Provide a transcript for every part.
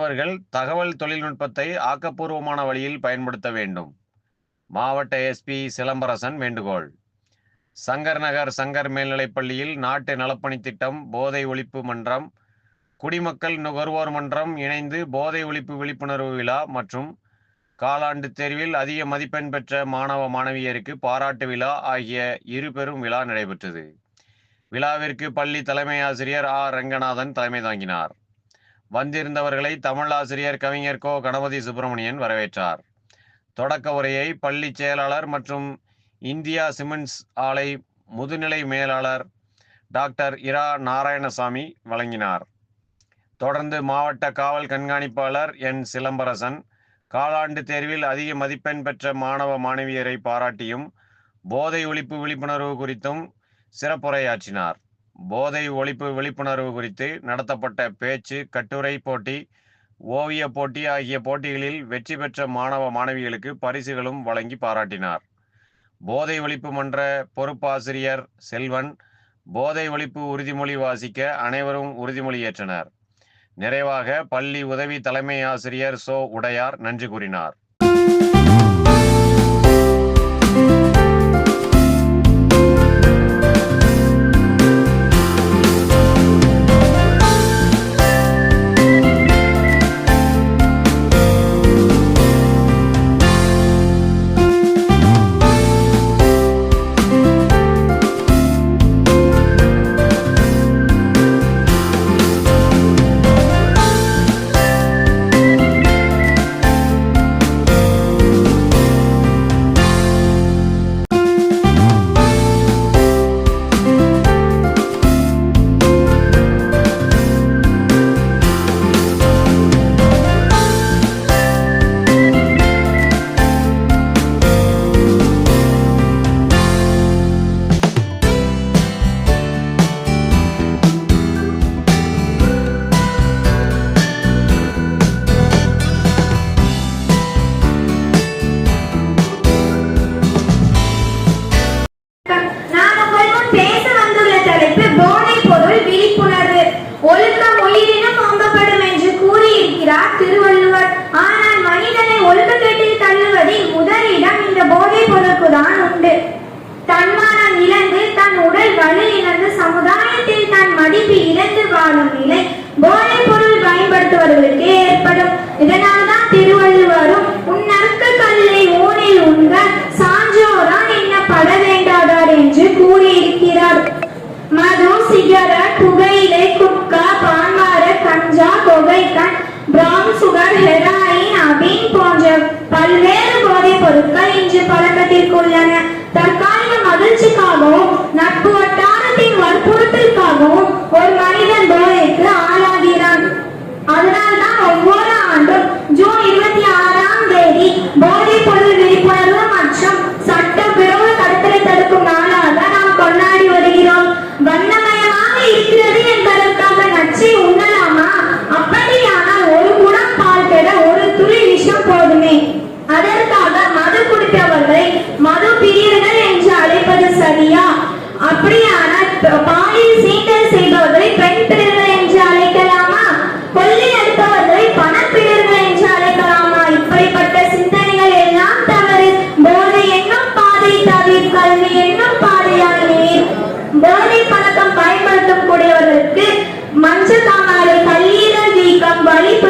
மாணவர்கள் தகவல் தொழில்நுட்பத்தை ஆக்கப்பூர்வமான வழியில் பயன்படுத்த வேண்டும். மாவட்ட எஸ்பி சிலம்பரசன் வேண்டுகோள். சங்கர் நகர் சங்கர் மேல்நிலைப் பள்ளியில் நாட்டு நலப்பணி திட்டம் போதை ஒழிப்பு மன்றம் குடிமக்கள் நுகர்வோர் மன்றம் இணைந்து போதை ஒழிப்பு விழிப்புணர்வு விழா மற்றும் காலாண்டு தேர்வில் அதிக மதிப்பெண் பெற்ற மாணவ மாணவியருக்கு பாராட்டு விழா ஆகிய இரு பெரும் விழா நடைபெற்றது. விழாவிற்கு பள்ளி தலைமை ஆசிரியர் ஆர் ரங்கநாதன் தலைமை தாங்கினார். வந்திருந்தவர்களை தமிழ் ஆசிரியர் கவிஞர் கோ. கணபதி சுப்பிரமணியன் வரவேற்றார். தொடக்க உரையை பள்ளி செயலாளர் மற்றும் இந்தியா சிமெண்ட்ஸ் ஆலை முதுநிலை மேலாளர் டாக்டர் இரா நாராயணசாமி வழங்கினார். தொடர்ந்து மாவட்ட காவல் கண்காணிப்பாளர் என். சிலம்பரசன் காலாண்டு தேர்வில் அதிக மதிப்பெண் பெற்ற மாணவ மாணவியரை பாராட்டியும் போதை ஒழிப்பு விழிப்புணர்வு குறித்தும் சிறப்புரையாற்றினார். போதை ஒழிப்பு விழிப்புணர்வு குறித்து நடத்தப்பட்ட பேச்சு கட்டுரை போட்டி ஓவிய போட்டி ஆகிய போட்டிகளில் வெற்றி பெற்ற மாணவ மாணவிகளுக்கு பரிசுகளும் வழங்கி பாராட்டினார். போதை ஒழிப்பு மன்ற பொறுப்பாசிரியர் செல்வன் போதை ஒழிப்பு உறுதிமொழி வாசிக்க அனைவரும் உறுதிமொழி ஏற்றனர். நிறைவாக பள்ளி உதவி தலைமை ஆசிரியர் சோ உடையார் நன்றி கூறினார். திருவள்ளுவர். ஆனால் மனிதனை ஒழுக்கக்கேட்டில் தள்ளுவதில் முதலிடம் இந்த போதைப் பொருளுக்குதான் உண்டு. தன்மானம் இழந்து தன் உடல் வலு இழந்து சமுதாயத்தில் தன் மதிப்பு இழந்து வாழும் நிலை போதைப் பொருள் பயன்படுத்துவதற்கு ஏற்படும். இதனால்தான் திருவள்ளுவரும் உன் அறுக்க கல்லை ஊனில் உண்க சான்றோரான் எண்ணப்பட வேண்டாதார் என்று கூறியிருக்கிறார். மது சிகரெட் புகையிலை குட்கா பான்மார கஞ்சா புகைக்கண் பிரவுன் சுகர் ஹெராயின் அபின் போன்ற பல்வேறு போதைப் பொருட்கள் இன்று பல பாதை கல்வி என்னும் பாதையால் நீர் போதை பழக்கம் பயன்படுத்தும் கூடியவர்களுக்கு மஞ்சக்காமலை கல்லீரல் வீக்கம் வலிப்பு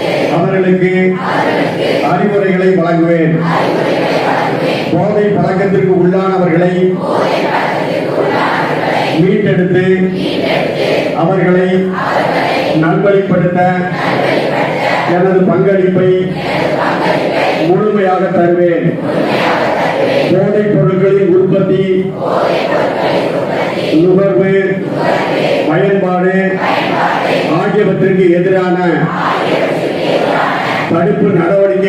பழக்கத்திற்கு உள்ளானவர்களை மீட்டெடுத்து அவர்களை நல்வழிப்படுத்த எனது பங்களிப்பை முழுமையாக தருவேன். போதைப் பொருட்களின் உற்பத்தி நுகர்வு பயன்பாடு ஆகியவற்றிற்கு எதிரான தடுப்பு